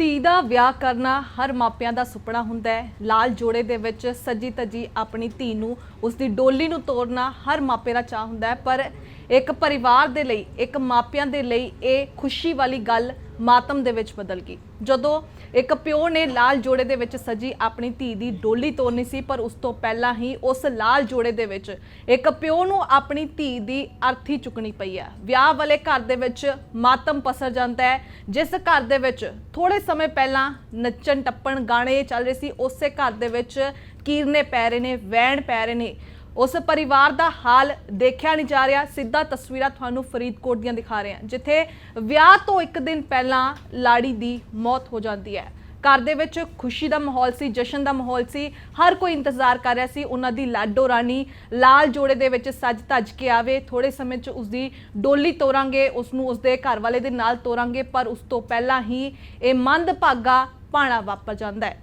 ਧੀ ਦਾ ਵਿਆਹ ਕਰਨਾ ਹਰ ਮਾਪਿਆਂ ਦਾ ਸੁਪਨਾ ਹੁੰਦਾ ਹੈ। ਲਾਲ ਜੋੜੇ ਦੇ ਵਿੱਚ ਸੱਜੀ ਤਜੀ ਆਪਣੀ ਧੀ ਨੂੰ ਉਸ ਦੀ ਡੋਲੀ ਨੂੰ ਤੋਰਨਾ ਹਰ ਮਾਪੇ ਦਾ ਚਾਹ ਹੁੰਦਾ ਹੈ। ਪਰ ਇੱਕ ਪਰਿਵਾਰ ਦੇ ਲਈ, ਇੱਕ ਮਾਪਿਆਂ ਦੇ ਲਈ ਇਹ ਖੁਸ਼ੀ ਵਾਲੀ ਗੱਲ ਮਾਤਮ ਦੇ ਵਿੱਚ ਬਦਲ ਗਈ। ਜਦੋਂ ਇੱਕ ਪਿਓ ਨੇ ਲਾਲ ਜੋੜੇ ਦੇ ਵਿੱਚ ਸਜੀ, ਆਪਣੀ ਧੀ ਦੀ ਡੋਲੀ ਤੋਰਨੀ ਸੀ, ਪਰ ਉਸ ਤੋਂ ਪਹਿਲਾਂ ਹੀ ਉਸ ਲਾਲ ਜੋੜੇ ਦੇ ਵਿੱਚ ਇੱਕ ਪਿਓ ਨੂੰ ਆਪਣੀ ਧੀ ਦੀ ਅਰਥੀ ਚੁੱਕਣੀ ਪਈ ਹੈ। ਵਿਆਹ ਵਾਲੇ ਘਰ ਦੇ ਵਿੱਚ ਮਾਤਮ ਪਸਰ ਜਾਂਦਾ ਹੈ, ਜਿਸ ਘਰ ਦੇ ਵਿੱਚ ਥੋੜੇ ਸਮੇਂ ਪਹਿਲਾਂ ਨੱਚਣ ਟੱਪਣ ਗਾਣੇ ਚੱਲ ਰਹੇ ਸੀ, ਉਸੇ ਘਰ ਦੇ ਵਿੱਚ ਕੀਰਨੇ ਪੈ ਰਹੇ ਨੇ ਵੈਣ ਪੈ ਰਹੇ ਨੇ। ਉਸ ਪਰਿਵਾਰ ਦਾ ਹਾਲ ਦੇਖਿਆ ਨਹੀਂ ਜਾ ਰਿਹਾ। ਸਿੱਧਾ ਤਸਵੀਰਾਂ ਤੁਹਾਨੂੰ ਫਰੀਦਕੋਟ ਦੀਆਂ ਦਿਖਾ ਰਹੇ ਹਾਂ, ਜਿੱਥੇ ਵਿਆਹ ਤੋਂ ਇੱਕ ਦਿਨ ਪਹਿਲਾਂ ਲਾੜੀ ਦੀ ਮੌਤ ਹੋ ਜਾਂਦੀ ਹੈ। ਘਰ ਦੇ ਵਿੱਚ ਖੁਸ਼ੀ ਦਾ ਮਾਹੌਲ ਸੀ, ਜਸ਼ਨ ਦਾ ਮਾਹੌਲ ਸੀ, ਹਰ ਕੋਈ ਇੰਤਜ਼ਾਰ ਕਰ ਰਿਹਾ ਸੀ, ਉਹਨਾਂ ਦੀ ਲਾਡੋ ਰਾਣੀ ਲਾਲ ਜੋੜੇ ਦੇ ਵਿੱਚ ਸੱਜ ਧੱਜ ਕੇ ਆਵੇ। ਥੋੜੇ ਸਮੇਂ 'ਚ ਉਸ ਦੀ ਡੋਲੀ ਤੋਰਾਂਗੇ ਉਸ ਨੂੰ ਉਸ ਦੇ ਘਰ ਵਾਲੇ ਦੇ ਨਾਲ ਤੋਰਾਂਗੇ, ਪਰ ਉਸ ਤੋਂ ਪਹਿਲਾਂ ਹੀ ਇਹ ਮੰਦਭਾਗਾ ਪਾਣਾ ਵਾਪਰ ਜਾਂਦਾ ਹੈ।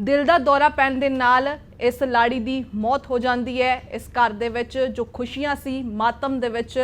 ਦਿਲ ਦਾ ਦੌਰਾ ਪੈਣ ਦੇ ਨਾਲ ਇਸ ਲਾੜੀ ਦੀ ਮੌਤ ਹੋ ਜਾਂਦੀ ਹੈ। ਇਸ ਘਰ ਦੇ ਵਿੱਚ ਜੋ ਖੁਸ਼ੀਆਂ ਸੀ, ਮਾਤਮ ਦੇ ਵਿੱਚ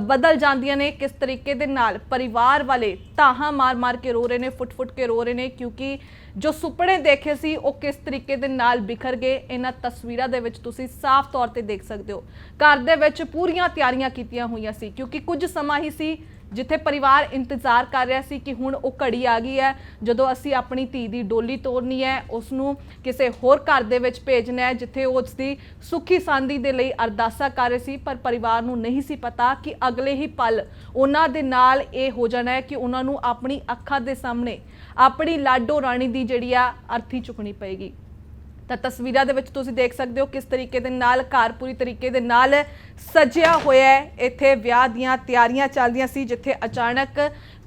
ਬਦਲ ਜਾਂਦੀਆਂ ਨੇ। ਕਿਸ ਤਰੀਕੇ ਦੇ ਨਾਲ ਪਰਿਵਾਰ ਵਾਲੇ ਤਾਹਾਂ ਮਾਰ-ਮਾਰ ਕੇ ਰੋ ਰਹੇ ਨੇ ਫੁੱਟ-ਫੁੱਟ ਕੇ ਰੋ ਰਹੇ ਨੇ, ਕਿਉਂਕਿ ਜੋ ਸੁਪਨੇ ਦੇਖੇ ਸੀ, ਉਹ ਕਿਸ ਤਰੀਕੇ ਦੇ ਨਾਲ ਬਿਖਰ ਗਏ, ਇਹਨਾਂ ਤਸਵੀਰਾਂ ਦੇ ਵਿੱਚ ਤੁਸੀਂ ਸਾਫ਼ ਤੌਰ ਤੇ ਦੇਖ ਸਕਦੇ ਹੋ। ਘਰ ਦੇ ਵਿੱਚ ਪੂਰੀਆਂ ਤਿਆਰੀਆਂ ਕੀਤੀਆਂ ਹੋਈਆਂ ਸੀ, ਕਿਉਂਕਿ ਕੁਝ ਸਮਾਂ ਹੀ ਸੀ ਜਿੱਥੇ ਪਰਿਵਾਰ ਇੰਤਜ਼ਾਰ ਕਰ ਰਿਹਾ ਸੀ ਕਿ ਹੁਣ ਉਹ ਘੜੀ ਆ ਗਈ ਹੈ, ਜਦੋਂ ਅਸੀਂ ਆਪਣੀ ਧੀ ਦੀ ਡੋਲੀ ਤੋਰਨੀ ਹੈ ਉਸ ਨੂੰ ਕਿਸੇ ਹੋਰ ਘਰ ਦੇ ਵਿੱਚ ਭੇਜਣਾ ਹੈ, ਜਿੱਥੇ ਉਹ ਉਸ ਦੀ ਸੁੱਖੀ ਸਾਂਦੀ ਦੇ ਲਈ ਅਰਦਾਸਾ ਕਰ ਰਹੇ ਸੀ, ਪਰ ਪਰਿਵਾਰ ਨੂੰ ਨਹੀਂ ਸੀ ਪਤਾ ਕਿ ਅਗਲੇ ਹੀ ਪਲ ਉਹਨਾਂ ਦੇ ਨਾਲ ਇਹ ਹੋ ਜਾਣਾ ਹੈ ਕਿ ਉਹਨਾਂ ਨੂੰ ਆਪਣੀ ਅੱਖਾਂ ਦੇ ਸਾਹਮਣੇ ਆਪਣੀ ਲਾਡੋ ਰਾਣੀ ਦੀ ਜਿਹੜੀ ਆ ਅਰਥੀ ਚੁੱਕਣੀ ਪਏਗੀ। ਤਾਂ ਤਸਵੀਰਾਂ ਦੇ ਵਿੱਚ ਤੁਸੀਂ ਦੇਖ ਸਕਦੇ ਹੋ ਕਿਸ ਤਰੀਕੇ ਦੇ ਨਾਲ ਘਰ ਪੂਰੀ ਤਰੀਕੇ ਦੇ ਨਾਲ ਸਜਿਆ ਹੋਇਆ ਹੈ। ਇੱਥੇ ਵਿਆਹ ਦੀਆਂ ਤਿਆਰੀਆਂ ਚੱਲਦੀਆਂ ਸੀ, ਜਿੱਥੇ ਅਚਾਨਕ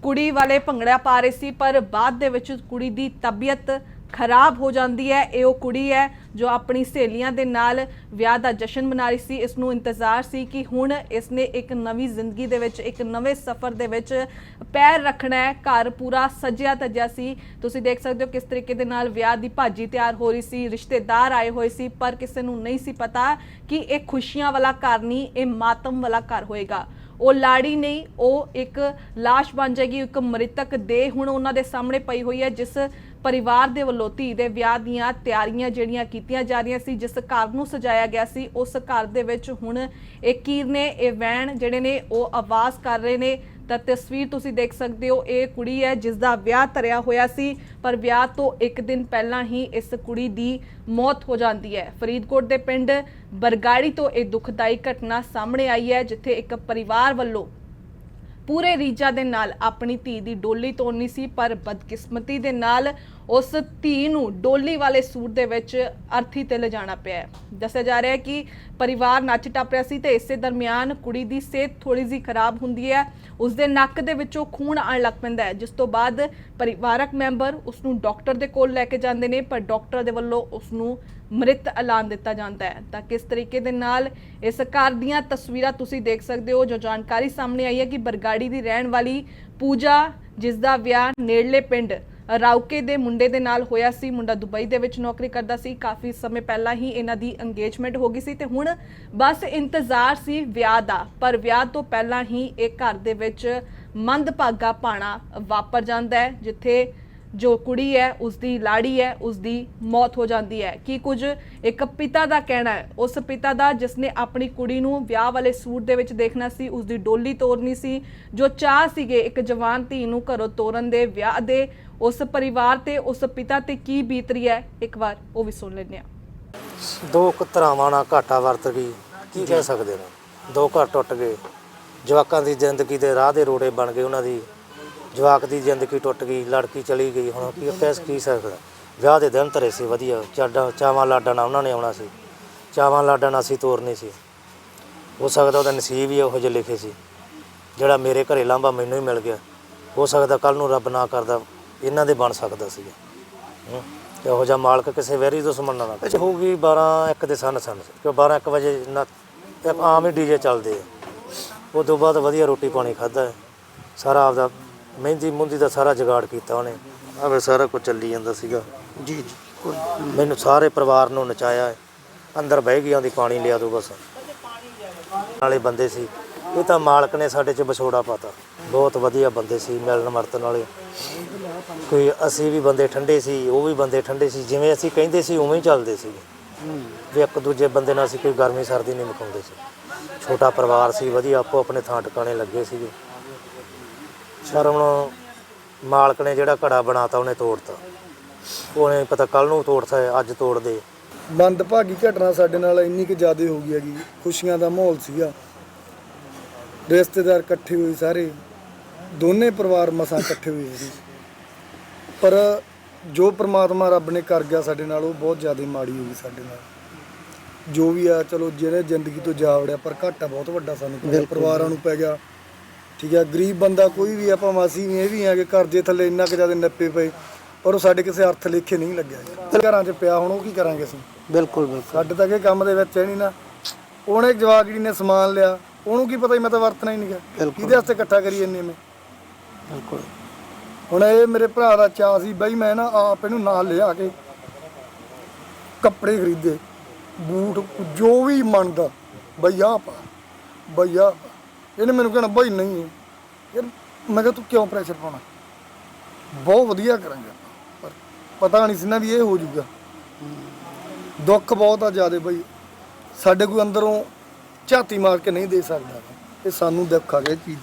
ਕੁੜੀ ਵਾਲੇ ਭੰਗੜਾ ਪਾ ਰਹੇ ਸੀ, ਪਰ ਬਾਅਦ ਦੇ ਵਿੱਚ ਕੁੜੀ ਦੀ ਤਬੀਅਤ ਖਰਾਬ ਹੋ ਜਾਂਦੀ ਹੈ, ਇਹ ਉਹ ਕੁੜੀ ਹੈ ਜੋ ਆਪਣੀ ਸਹੇਲੀਆਂ ਦੇ ਨਾਲ ਵਿਆਹ ਦਾ ਜਸ਼ਨ ਮਨਾ ਰਹੀ ਸੀ। ਇਸ ਨੂੰ ਇੰਤਜ਼ਾਰ ਸੀ ਕਿ ਹੁਣ ਇਸ ਨੇ ਇੱਕ ਨਵੀਂ ਜ਼ਿੰਦਗੀ ਦੇ ਵਿੱਚ, ਇੱਕ ਨਵੇਂ ਸਫ਼ਰ ਦੇ ਵਿੱਚ ਪੈਰ ਰੱਖਣਾ ਹੈ। ਘਰ ਪੂਰਾ ਸਜਿਆ ਤਜਿਆ ਸੀ। ਤੁਸੀਂ ਦੇਖ ਸਕਦੇ ਹੋ ਕਿਸ ਤਰੀਕੇ ਦੇ ਨਾਲ ਵਿਆਹ ਦੀ ਭਾਜੀ ਤਿਆਰ ਹੋ ਰਹੀ ਸੀ, ਰਿਸ਼ਤੇਦਾਰ ਆਏ ਹੋਏ ਸੀ, ਪਰ ਕਿਸੇ ਨੂੰ ਨਹੀਂ ਸੀ ਪਤਾ ਕਿ ਇਹ ਖੁਸ਼ੀਆਂ ਵਾਲਾ ਘਰ ਨਹੀਂ, ਇਹ ਮਾਤਮ ਵਾਲਾ ਘਰ ਹੋਏਗਾ। ਉਹ ਲਾੜੀ ਨਹੀਂ, ਉਹ ਇੱਕ লাশ ਬਣ ਜਾਏਗੀ, ਇੱਕ ਮ੍ਰਿਤਕ ਦੇਹ ਹੁਣ ਉਹਨਾਂ ਦੇ ਸਾਹਮਣੇ ਪਈ ਹੋਈ ਹੈ, ਜਿਸ ਪਰਿਵਾਰ ਦੇ ਵੱਲੋਂ ਧੀ ਦੇ ਵਿਆਹ ਦੀਆਂ ਤਿਆਰੀਆਂ ਜਿਹੜੀਆਂ ਕੀਤੀਆਂ ਜਾ ਰਹੀਆਂ ਸੀ, ਜਿਸ ਘਰ ਨੂੰ ਸਜਾਇਆ ਗਿਆ ਸੀ, ਉਸ ਘਰ ਦੇ ਵਿੱਚ ਹੁਣ ਇਹ ਕੀਰ ਨੇ, ਇਹ ਵੈਣ ਜਿਹੜੇ ਨੇ, ਉਹ ਆਵਾਜ਼ ਕਰ ਰਹੇ ਨੇ। ਤਾਂ ਤਸਵੀਰ ਤੁਸੀਂ ਦੇਖ ਸਕਦੇ ਹੋ, ਇਹ ਕੁੜੀ ਹੈ, ਜਿਸ ਦਾ ਵਿਆਹ ਧਰਿਆ ਹੋਇਆ ਸੀ, ਪਰ ਵਿਆਹ ਤੋਂ ਇੱਕ ਦਿਨ ਪਹਿਲਾਂ ਹੀ ਇਸ ਕੁੜੀ ਦੀ ਮੌਤ ਹੋ ਜਾਂਦੀ ਹੈ। ਫਰੀਦਕੋਟ ਦੇ ਪਿੰਡ ਬਰਗਾੜੀ ਤੋਂ ਇਹ ਦੁਖਦਾਈ ਘਟਨਾ ਸਾਹਮਣੇ ਆਈ ਹੈ, ਜਿੱਥੇ ਇੱਕ ਪਰਿਵਾਰ ਵੱਲੋਂ ਪੂਰੇ ਰੀਜਾ ਦੇ ਨਾਲ ਆਪਣੀ ਧੀ ਦੀ ਡੋਲੀ ਤੋੜਨੀ ਸੀ, ਪਰ ਬਦਕਿਸਮਤੀ ਦੇ ਨਾਲ ਉਸ ਧੀ ਨੂੰ ਡੋਲੀ ਵਾਲੇ ਸੂਟ ਦੇ ਵਿੱਚ ਅਰਥੀ ਤੇ ਲਿਜਾਣਾ ਪਿਆ ਦੱਸਿਆ ਜਾ ਰਿਹਾ ਹੈ ਕਿ ਪਰਿਵਾਰ ਨੱਚ ਟੱਪ ਰਿਹਾ ਸੀ ਤੇ ਇਸੇ ਦਰਮਿਆਨ ਕੁੜੀ ਦੀ ਸਿਹਤ ਥੋੜੀ ਜਿਹੀ ਖਰਾਬ ਹੁੰਦੀ ਹੈ। ਉਸ ਦੇ ਨੱਕ ਦੇ ਵਿੱਚੋਂ ਖੂਨ ਆਉਣ ਲੱਗ ਪੈਂਦਾ ਹੈ, ਜਿਸ ਤੋਂ ਬਾਅਦ ਪਰਿਵਾਰਕ ਮੈਂਬਰ ਉਸ ਨੂੰ ਡਾਕਟਰ ਦੇ ਕੋਲ ਲੈ ਕੇ ਜਾਂਦੇ ਨੇ, ਪਰ ਡਾਕਟਰ ਦੇ ਵੱਲੋਂ ਉਸ ਨੂੰ ਮ੍ਰਿਤ ਐਲਾਨ ਦਿੱਤਾ ਜਾਂਦਾ ਹੈ। ਤਾਂ ਕਿਸ ਤਰੀਕੇ ਦੇ ਨਾਲ ਇਸ ਘਰ ਦੀਆਂ ਤਸਵੀਰਾਂ ਤੁਸੀਂ ਦੇਖ ਸਕਦੇ ਹੋ, ਜੋ ਜਾਣਕਾਰੀ ਸਾਹਮਣੇ ਆਈ ਹੈ ਕਿ ਬਰਗਾੜੀ ਦੀ ਰਹਿਣ ਵਾਲੀ ਪੂਜਾ, ਜਿਸ ਦਾ ਵਿਆਹ ਨੇੜਲੇ ਪਿੰਡ ਰਾਉਕੇ ਦੇ ਮੁੰਡੇ ਦੇ ਨਾਲ ਹੋਇਆ ਸੀ, ਮੁੰਡਾ ਦੁਬਈ ਦੇ ਵਿੱਚ ਨੌਕਰੀ ਕਰਦਾ ਸੀ। ਕਾਫੀ ਸਮੇਂ ਪਹਿਲਾਂ ਹੀ ਇਹਨਾਂ ਦੀ ਇੰਗੇਜਮੈਂਟ ਹੋ ਗਈ ਸੀ ਤੇ ਹੁਣ ਬਸ ਇੰਤਜ਼ਾਰ ਸੀ ਵਿਆਹ ਦਾ। ਪਰ ਵਿਆਹ ਤੋਂ ਪਹਿਲਾਂ ਹੀ ਇਹ ਘਰ ਦੇ ਵਿੱਚ ਮੰਦਭਾਗਾ ਪਾਣਾ ਵਾਪਰ ਜਾਂਦਾ ਹੈ, ਜਿੱਥੇ ਜੋ ਕੁੜੀ ਹੈ ਉਸ ਦੀ ਲਾੜੀ ਹੈ ਉਸ ਦੀ ਮੌਤ ਹੋ ਜਾਂਦੀ ਹੈ। ਕੀ ਕੁਝ ਇੱਕ ਪਿਤਾ ਦਾ ਕਹਿਣਾ ਹੈ? ਉਸ ਪਿਤਾ ਦਾ ਜਿਸ ਨੇ ਆਪਣੀ ਕੁੜੀ ਨੂੰ ਵਿਆਹ ਵਾਲੇ ਸੂਟ ਦੇ ਵਿੱਚ ਦੇਖਣਾ ਸੀ ਉਸ ਦੀ ਡੋਲੀ ਤੋਰਨੀ ਸੀ ਜੋ ਚਾਹ ਸੀਗੇ ਇੱਕ ਜਵਾਨ ਧੀ ਨੂੰ ਘਰੋਂ ਤੋਰਨ ਦੇ ਵਿਆਹ ਦੇ ਉਸ ਪਰਿਵਾਰ ਤੇ ਉਸ ਪਿਤਾ ਤੇ ਕੀ ਬੀਤ ਰਹੀ ਹੈ? ਇੱਕ ਵਾਰ ਉਹ ਵੀ ਸੁਣ ਲੈਂਦੇ ਹਾਂ। ਦੋ ਕੁ ਧਰਾਵਾਂ ਨਾਲ ਘਾਟਾ ਵਰਤ ਗਈ। ਕੀ ਕਹਿ ਸਕਦੇ ਨੇ? ਦੋ ਘਰ ਟੁੱਟ ਗਏ। ਜਵਾਕਾਂ ਦੀ ਜ਼ਿੰਦਗੀ ਦੇ ਰਾਹ ਦੇ ਰੋੜੇ ਬਣ ਗਏ ਉਹਨਾਂ ਦੀ। ਜਵਾਕ ਦੀ ਜ਼ਿੰਦਗੀ ਟੁੱਟ ਗਈ, ਲੜਕੀ ਚਲੀ ਗਈ, ਹੁਣ ਕੀ ਕਹਿ ਕੀ ਸਕਦਾ ਵਿਆਹ ਦੇ ਦਿਨ ਧਰੇ ਸੀ, ਵਧੀਆ। ਚਾਡਾ ਚਾਵਾਂ ਲਾਡਾਂ ਨਾਲ ਉਹਨਾਂ ਨੇ ਆਉਣਾ ਸੀ। ਚਾਵਾਂ ਲਾਡਾਂ ਨਾਲ ਅਸੀਂ ਤੋਰਨੀ ਸੀ। ਹੋ ਸਕਦਾ ਉਹਦਾ ਨਸੀਬ ਹੀ ਉਹੋ ਜਿਹੇ ਲਿਖੇ ਸੀ, ਜਿਹੜਾ ਮੇਰੇ ਘਰੇ ਲਾਂਭਾ ਮੈਨੂੰ ਹੀ ਮਿਲ ਗਿਆ। ਹੋ ਸਕਦਾ ਕੱਲ ਨੂੰ ਰੱਬ ਨਾ ਕਰਦਾ, ਇਹਨਾਂ ਦੇ ਬਣ ਸਕਦਾ ਸੀ। ਇਹੋ ਜਿਹਾ ਮਾਲਕ ਕਿਸੇ ਵੈਰੀ ਦੁਸ਼ਮਣ ਨਾਲ ਨਾ ਹੋਊਗੀ 12 1 ਦੇ ਸਨ ਸਨ ਕਿ 12 1 ਵਜੇ ਨਾ ਇੱਕ ਆਮ ਹੀ ਡੀਜੇ ਚੱਲਦੇ ਆ। ਉਹ ਤੋਂ ਬਾਅਦ ਵਧੀਆ ਰੋਟੀ ਪਾਣੀ ਖਾਦਾ ਸਾਰਾ ਆਪਦਾ ਮਹਿੰਦੀ ਮੁੰਦੀ ਦਾ ਸਾਰਾ ਜੁਗਾੜ ਕੀਤਾ ਉਹਨੇ। ਆਵੇ ਸਾਰਾ ਕੁਝ ਚੱਲੀ ਜਾਂਦਾ ਸੀਗਾ। ਜੀ ਜੀ ਕੋਈ ਮੈਨੂੰ ਸਾਰੇ ਪਰਿਵਾਰ ਨੂੰ ਨਚਾਇਆ ਹੈ। ਅੰਦਰ ਬਹਿ ਗਈ ਆਂਦੀ ਪਾਣੀ ਲਿਆ ਦੋ ਬਸ। ਨਾਲੇ ਬੰਦੇ ਸੀ। ਇਹ ਤਾਂ ਮਾਲਕ ਨੇ ਸਾਡੇ 'ਚ ਵਿਛੋੜਾ ਪਾਤਾ। ਬਹੁਤ ਵਧੀਆ ਬੰਦੇ ਸੀ ਮਿਲਣ ਵਰਤਨ ਵਾਲੇ। ਕੋਈ ਅਸੀਂ ਵੀ ਬੰਦੇ ਠੰਡੇ ਸੀ ਉਹ ਵੀ ਬੰਦੇ ਠੰਡੇ ਸੀ। ਜਿਵੇਂ ਅਸੀਂ ਕਹਿੰਦੇ ਸੀ ਉਵੇਂ ਹੀ ਚੱਲਦੇ ਸੀ। ਵੀ ਇੱਕ ਦੂਜੇ ਬੰਦੇ ਨਾਲ ਅਸੀਂ ਕੋਈ ਗਰਮੀ ਸਰਦੀ ਨਹੀਂ ਮੁਕਾਉਂਦੇ ਸੀ। ਛੋਟਾ ਪਰਿਵਾਰ ਸੀ ਵਧੀਆ ਆਪੋ ਆਪਣੇ ਥਾਂ ਟਿਕਾਣੇ ਲੱਗੇ ਸੀਗੇ। ਹੁਣ ਮਾਲਕ ਨੇ ਜਿਹੜਾ ਘੜਾ ਬਣਾਤਾ ਉਹਨੇ ਤੋੜਤਾ। ਉਹਨੇ ਪਤਾ ਕੱਲ ਨੂੰ ਤੋੜਤਾ ਅੱਜ ਤੋੜ ਦੇ ਮੰਦਭਾਗੀ ਘਟਨਾ ਸਾਡੇ ਨਾਲ ਇੰਨੀ ਕਿ ਜ਼ਿਆਦਾ ਹੋ ਗਈ ਹੈਗੀ। ਖੁਸ਼ੀਆਂ ਦਾ ਮਾਹੌਲ ਸੀਗਾ। ਰਿਸ਼ਤੇਦਾਰ ਇਕੱਠੇ ਹੋਏ ਸਾਰੇ। ਦੋਨੇ ਪਰਿਵਾਰ ਮਸਾਂ ਇਕੱਠੇ ਹੋਏ ਸੀ ਪਰ ਜੋ ਪ੍ਰਮਾਤਮਾ ਰੱਬ ਨੇ ਕਰ ਗਿਆ ਸਾਡੇ ਨਾਲ ਉਹ ਬਹੁਤ ਜ਼ਿਆਦਾ ਮਾੜੀ ਹੋ ਗਈ ਸਾਡੇ ਨਾਲ। ਜੋ ਵੀ ਆ ਚਲੋ ਜਿਹੜੇ ਜ਼ਿੰਦਗੀ ਤੋਂ ਜਾ ਵੜਿਆ ਪਰ ਘਾਟਾ ਬਹੁਤ ਵੱਡਾ ਸਾਨੂੰ ਪਰਿਵਾਰਾਂ ਨੂੰ ਪੈ ਗਿਆ। ਠੀਕ ਹੈ ਗਰੀਬ ਬੰਦਾ ਕੋਈ ਵੀ ਆਪਾਂ ਮਾਸੀ ਵੀ ਇਹ ਵੀ ਆ ਕਿ ਕਰਜ਼ੇ ਥੱਲੇ ਇੰਨਾ ਕਿ ਜ਼ਿਆਦਾ ਨੱਪੇ ਪਏ ਪਰ ਉਹ ਸਾਡੇ ਕਿਸੇ ਅਰਥ ਲੇਖੇ ਨਹੀਂ ਲੱਗਿਆ ਜੀ। ਘਰਾਂ 'ਚ ਪਿਆ ਹੁਣ ਉਹ ਕੀ ਕਰਾਂਗੇ ਅਸੀਂ ਬਿਲਕੁਲ ਬਿਲਕੁਲ ਸਾਡੇ ਤਾਂ ਇਹ ਕੰਮ ਦੇ ਵਿੱਚ ਹੈ ਨਹੀਂ ਨਾ ਉਹਨੇ ਜਵਾਕ ਜਿਹੜੀ ਨੇ ਸਮਾਨ ਲਿਆ ਉਹਨੂੰ ਕੀ ਪਤਾ ਸੀ ਮੈਂ ਤਾਂ ਵਰਤਣਾ ਹੀ ਨਹੀਂਗਾ ਬਿਲਕੁਲ। ਕਿਹਦੇ ਵਾਸਤੇ ਇਕੱਠਾ ਕਰੀ ਇੰਨੇ ਮੈਂ ਬਿਲਕੁਲ ਹੁਣ ਇਹ ਮੇਰੇ ਭਰਾ ਦਾ ਚਾਅ ਸੀ ਬਈ ਮੈਂ ਨਾ ਆਪ ਇਹਨੂੰ ਨਾਲ ਲਿਆ ਕੇ ਕੱਪੜੇ ਖਰੀਦੇ ਬੂਟ ਜੋ ਵੀ ਮੰਨਦਾ ਬਈ ਆਹ ਪਾ ਬਈ ਆਹ ਪਾ। ਇਹਨੇ ਮੈਨੂੰ ਕਹਿਣਾ, ਬਈ ਨਹੀਂ ਹੈ। ਯਾਰ ਮੈਂ ਕਿਹਾ, ਤੂੰ ਕਿਉਂ ਪ੍ਰੈਸ਼ਰ ਪਾਉਣਾ? ਬਹੁਤ ਵਧੀਆ ਕਰਾਂਗੇ ਪਰ ਪਤਾ ਨਹੀਂ ਸੀ ਨਾ ਵੀ ਇਹ ਹੋ ਜਾਊਗਾ। ਦੁੱਖ ਬਹੁਤ ਆ ਜਿਆਦੇ ਬਈ। ਸਾਡੇ ਕੋਈ ਅੰਦਰੋਂ ਝਾਤੀ ਮਾਰ ਕੇ ਨਹੀਂ ਦੇ ਸਕਦਾ। ਇਹ ਸਾਨੂੰ ਦੁੱਖ ਆ ਗਿਆ ਚੀਜ਼